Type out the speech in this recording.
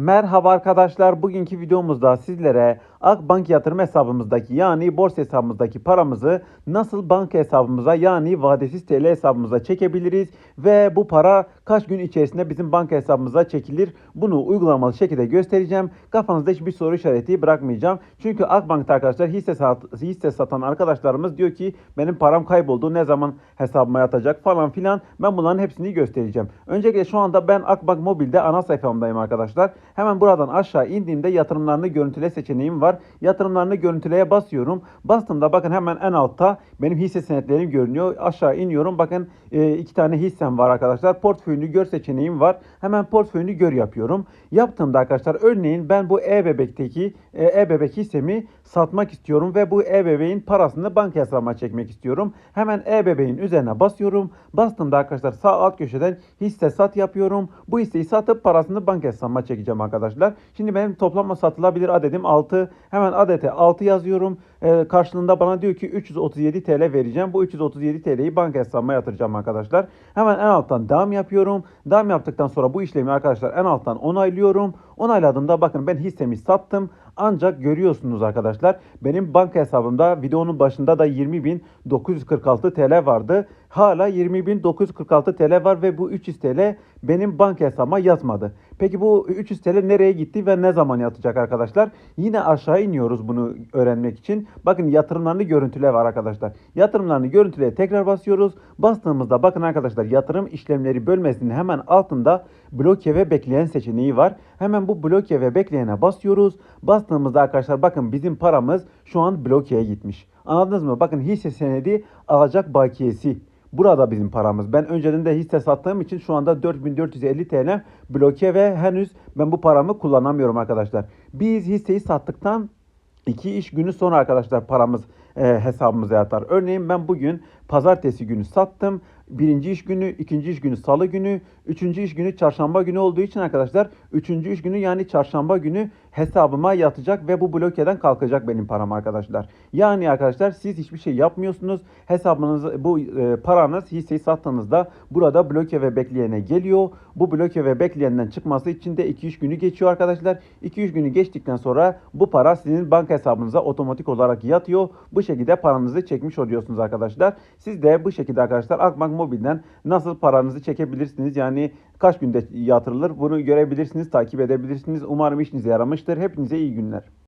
Merhaba arkadaşlar. Bugünkü videomuzda sizlere Akbank yatırım hesabımızdaki yani borsa hesabımızdaki paramızı nasıl banka hesabımıza yani vadesiz TL hesabımıza çekebiliriz ve bu para kaç gün içerisinde bizim banka hesabımıza çekilir bunu uygulamalı şekilde göstereceğim. Kafanızda hiçbir soru işareti bırakmayacağım. Çünkü Akbank'ta arkadaşlar hisse, sat, hisse satan arkadaşlarımız diyor ki benim param kayboldu ne zaman hesabıma yatacak falan filan. Ben bunların hepsini göstereceğim. Öncelikle şu anda ben Akbank Mobil'de ana sayfamdayım arkadaşlar. Hemen buradan aşağı indiğimde yatırımlarını görüntüle seçeneğim var. Yatırımlarını görüntüleye basıyorum. Bastığımda bakın hemen en altta benim hisse senetlerim görünüyor. Aşağı iniyorum. Bakın e, iki tane hissem var arkadaşlar. Portföyünü gör seçeneğim var. Hemen portföyünü gör yapıyorum. Yaptığımda arkadaşlar örneğin ben bu e-bebekteki e, e-bebek hissemi satmak istiyorum ve bu e-bebeğin parasını banka hesabıma çekmek istiyorum. Hemen e-bebeğin üzerine basıyorum. Bastığımda arkadaşlar sağ alt köşeden hisse sat yapıyorum. Bu hisseyi satıp parasını banka hesabıma çekeceğim arkadaşlar. Şimdi benim toplamda satılabilir adedim 6. Hemen adete 6 yazıyorum. Ee, karşılığında bana diyor ki 337 TL vereceğim. Bu 337 TL'yi banka hesabıma yatıracağım arkadaşlar. Hemen en alttan devam yapıyorum. Devam yaptıktan sonra bu işlemi arkadaşlar en alttan onaylıyorum. Onayladığımda bakın ben hissemi sattım. Ancak görüyorsunuz arkadaşlar benim banka hesabımda videonun başında da 20.946 TL vardı. Hala 20.946 TL var ve bu 300 TL benim banka hesabıma yatmadı. Peki bu 300 TL nereye gitti ve ne zaman yatacak arkadaşlar? Yine aşağı iniyoruz bunu öğrenmek için. Bakın yatırımlarını görüntüle var arkadaşlar. Yatırımlarını görüntüleye tekrar basıyoruz. Bastığımızda bakın arkadaşlar yatırım işlemleri bölmesinin hemen altında bloke ve bekleyen seçeneği var. Hemen bu bloke ve bekleyene basıyoruz. Bastığımızda arkadaşlar bakın bizim paramız şu an blokeye gitmiş. Anladınız mı? Bakın hisse senedi alacak bakiyesi. Burada bizim paramız. Ben önceden de hisse sattığım için şu anda 4450 TL bloke ve henüz ben bu paramı kullanamıyorum arkadaşlar. Biz hisseyi sattıktan 2 iş günü sonra arkadaşlar paramız e, hesabımıza yatar. Örneğin ben bugün pazartesi günü sattım. Birinci iş günü, ikinci iş günü salı günü, üçüncü iş günü çarşamba günü olduğu için arkadaşlar üçüncü iş günü yani çarşamba günü hesabıma yatacak ve bu blokeden kalkacak benim param arkadaşlar. Yani arkadaşlar siz hiçbir şey yapmıyorsunuz. Hesabınız bu e, paranız hisseyi sattığınızda burada bloke ve bekleyene geliyor. Bu bloke ve bekleyenden çıkması için de 2-3 günü geçiyor arkadaşlar. 2-3 günü geçtikten sonra bu para sizin banka hesabınıza otomatik olarak yatıyor. Bu şekilde paranızı çekmiş oluyorsunuz arkadaşlar. Siz de bu şekilde arkadaşlar Akbank Mobil'den nasıl paranızı çekebilirsiniz? Yani kaç günde yatırılır bunu görebilirsiniz, takip edebilirsiniz. Umarım işinize yaramıştır. Hepinize iyi günler.